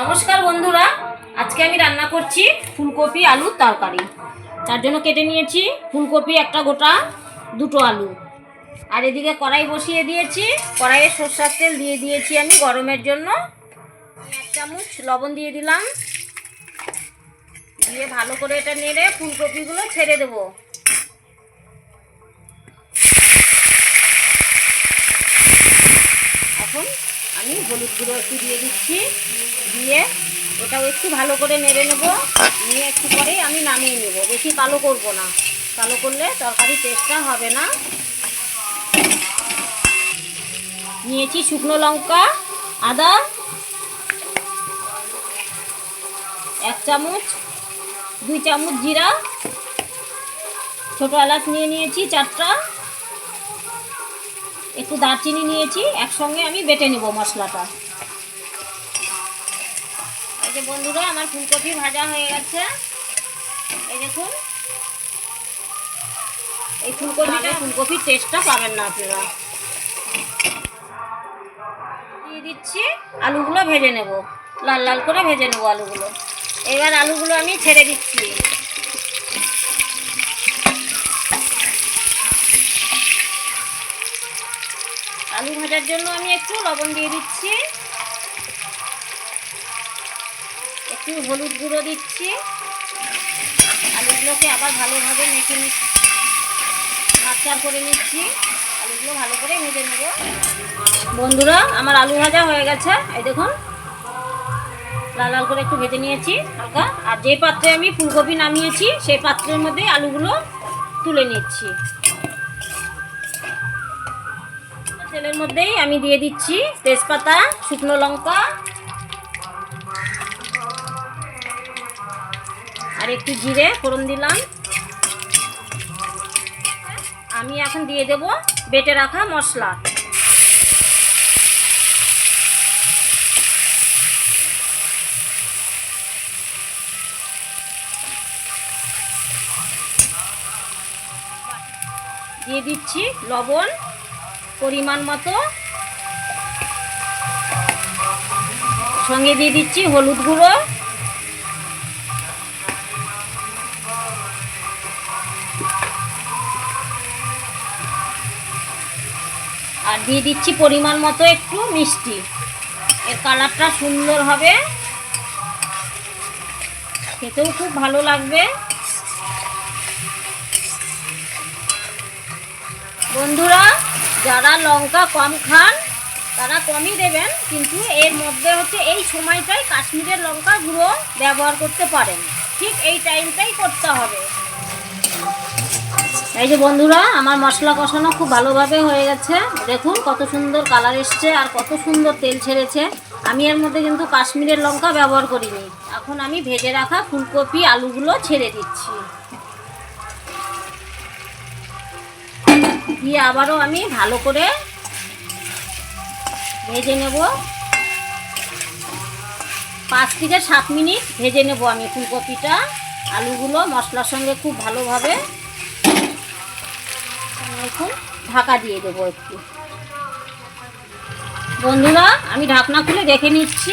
নমস্কার বন্ধুরা, আজকে আমি রান্না করছি ফুলকপি আলুর তরকারি। তার জন্য কেটে নিয়েছি ফুলকপি একটা গোটা, দুটো আলু। আর এদিকে কড়াই বসিয়ে দিয়েছি, কড়াইয়ে সর্ষার তেল দিয়ে দিয়েছি আমি গরমের জন্য। এক চামচ লবণ দিয়ে দিলাম। দিয়ে ভালো করে এটা নেড়ে ফুলকপিগুলো ছেড়ে দেবো। এখন আমি হলুদ গুঁড়ো একটু দিয়ে দিচ্ছি। দিয়ে ওটাও একটু ভালো করে নেড়ে নেব। নিয়ে একটু পরেই আমি নামিয়ে নেব। বেশি কালো করব না। কালো করলে তরকারি টেস্টটা হবে না। নিয়েছি শুকনো লঙ্কা, আদা, এক চামচ, দুই চামচ জিরা। ছোটো এলাচ নিয়ে নিয়েছি চারটা। একটু দারচিনি নিয়েছি, একসঙ্গে আমি বেটে নেব মশলাটা। এই যে বন্ধুরা, আমার ফুলকপি ভাজা হয়ে গেছে। এই দেখুন, এই ফুলকপিটা, ফুলকপির টেস্টটা পাবেন না আপনারা। দিয়ে দিচ্ছি, আলুগুলো ভেজে নেব। লাল লাল করে ভেজে নেব আলুগুলো। এবার আলুগুলো আমি ছেড়ে দিচ্ছি। আলু ভাজার জন্য আমি একটু লবণ দিয়ে দিচ্ছি। একটু হলুদ গুঁড়ো দিচ্ছি। আলুগুলোকে আবার ভালোভাবে মেখে নিচ্ছি নাড়চাড় করে নিচ্ছি। আলুগুলো ভালো করে ভেজে নেব। বন্ধুরা, আমার আলু ভাজা হয়ে গেছে। এই দেখুন, লাল লাল করে একটু ভেজে নিয়েছি হালকা। আর যে পাত্রে আমি ফুলকপি নামিয়েছি সেই পাত্রের মধ্যে আলুগুলো তুলে নিচ্ছি। তেলের মধ্যেই আমি দিয়ে দিচ্ছি তেজপাতা, শুকনো লঙ্কা। আর একটু জিরে ফোড়ন দিলাম। আমি এখন দিয়ে দেব বেটে রাখা মশলা। দিয়ে দিচ্ছি লবণ। পরিমাণ মতো। সঙ্গে দিয়ে দিচ্ছি হলুদ গুঁড়ো। আর দিয়ে দিচ্ছি পরিমাণ মতো একটু মিষ্টি। এর কালারটা সুন্দর হবে। খেতেও খুব ভালো লাগবে। বন্ধুরা যারা লঙ্কা কম খান, তারা কমই দেবেন, কিন্তু এর মধ্যে হচ্ছে এই সময়টাই কাশ্মীরের লঙ্কা গুঁড়ো ব্যবহার করতে পারেন। ঠিক এই টাইমটাই করতে হবে। এই যে বন্ধুরা, আমার মশলা কষানো খুব ভালোভাবে হয়ে গেছে। দেখুন কত সুন্দর কালার এসছে আর কত সুন্দর তেল ছেড়েছে। আমি এর মধ্যে কিন্তু কাশ্মীরের লঙ্কা ব্যবহার করিনি। এখন আমি ভেজে রাখা ফুলকপি, আলুগুলো ছেড়ে দিচ্ছি। দিয়ে আবারও আমি ভালো করে ভেজে নেব। পাঁচ থেকে সাত মিনিট ভেজে নেব আমি ফুলকপিটা, আলুগুলো মশলার সঙ্গে খুব ভালোভাবে। এখন ঢাকা দিয়ে দেবো একটু। বন্ধুরা, আমি ঢাকনা খুলে দেখে নিচ্ছি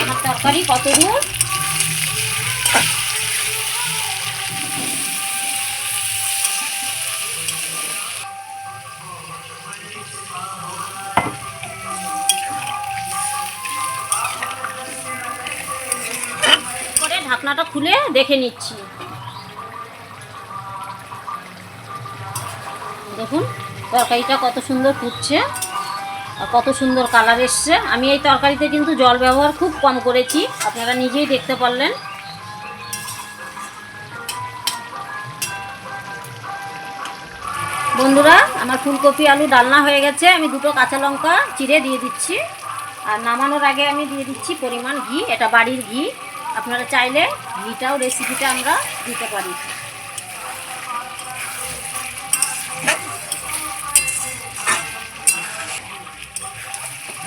আমার তরকারি কত দূর ঢাকনাটা খুলে দেখে নিচ্ছি। দেখুন, তরকারিটা কত সুন্দর ফুটছে আর কত সুন্দর কালার এসছে। আমি এই তরকারিতে কিন্তু জল ব্যবহার খুব কম করেছি, আপনারা নিজেই দেখতে পারলেন। বন্ধুরা, আমার ফুলকপি আলু ডালনা হয়ে গেছে। আমি দুটো কাঁচা লঙ্কা চিড়ে দিয়ে দিচ্ছি। আর নামানোর আগে আমি দিয়ে দিচ্ছি পরিমাণ ঘি, এটা বাড়ির ঘি। আপনারা চাইলে ঘিটাও রেসিপিটা আমরা দিতে পারি।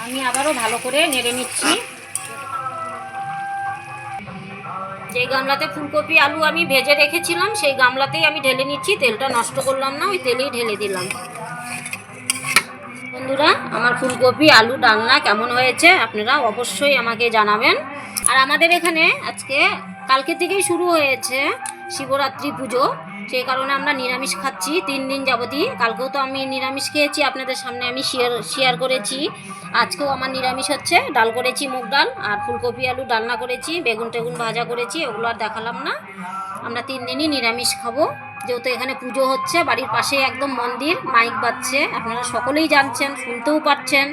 আমি আবারও ভালো করে নেড়ে নিচ্ছি। যে গামলাতে ফুলকপি, আলু আমি ভেজে রেখেছিলাম, সেই গামলাতেই আমি ঢেলে নিচ্ছি। তেলটা নষ্ট করলাম না, ওই তেলেই ঢেলে দিলাম। বন্ধুরা, আমার ফুলকপি, আলু, ডালনা কেমন হয়েছে আপনারা অবশ্যই আমাকে জানাবেন। আর আমাদের এখানে আজকে কালকে থেকেই শুরু হয়েছে শিবরাত্রি পুজো। সেই কারণে আমরা নিরামিষ খাচ্ছি, তিন দিন যাবতই। কালকেও তো আমি নিরামিষ খেয়েছি, আপনাদের সামনে আমি শেয়ার শেয়ার করেছি। আজকেও আমার নিরামিষ হচ্ছে, ডাল করেছি, মুগ ডাল আর ফুলকপি আলু ডালনা করেছি, বেগুন টেগুন ভাজা করেছি, ওগুলো আর দেখালাম না। আমরা তিন দিনই নিরামিষ খাব। যেহেতু এখানে পুজো হচ্ছে, বাড়ির পাশে একদম মন্দির, মাইক বাজছে। আপনারা সকলেই জানছেন, শুনতেও পাচ্ছেন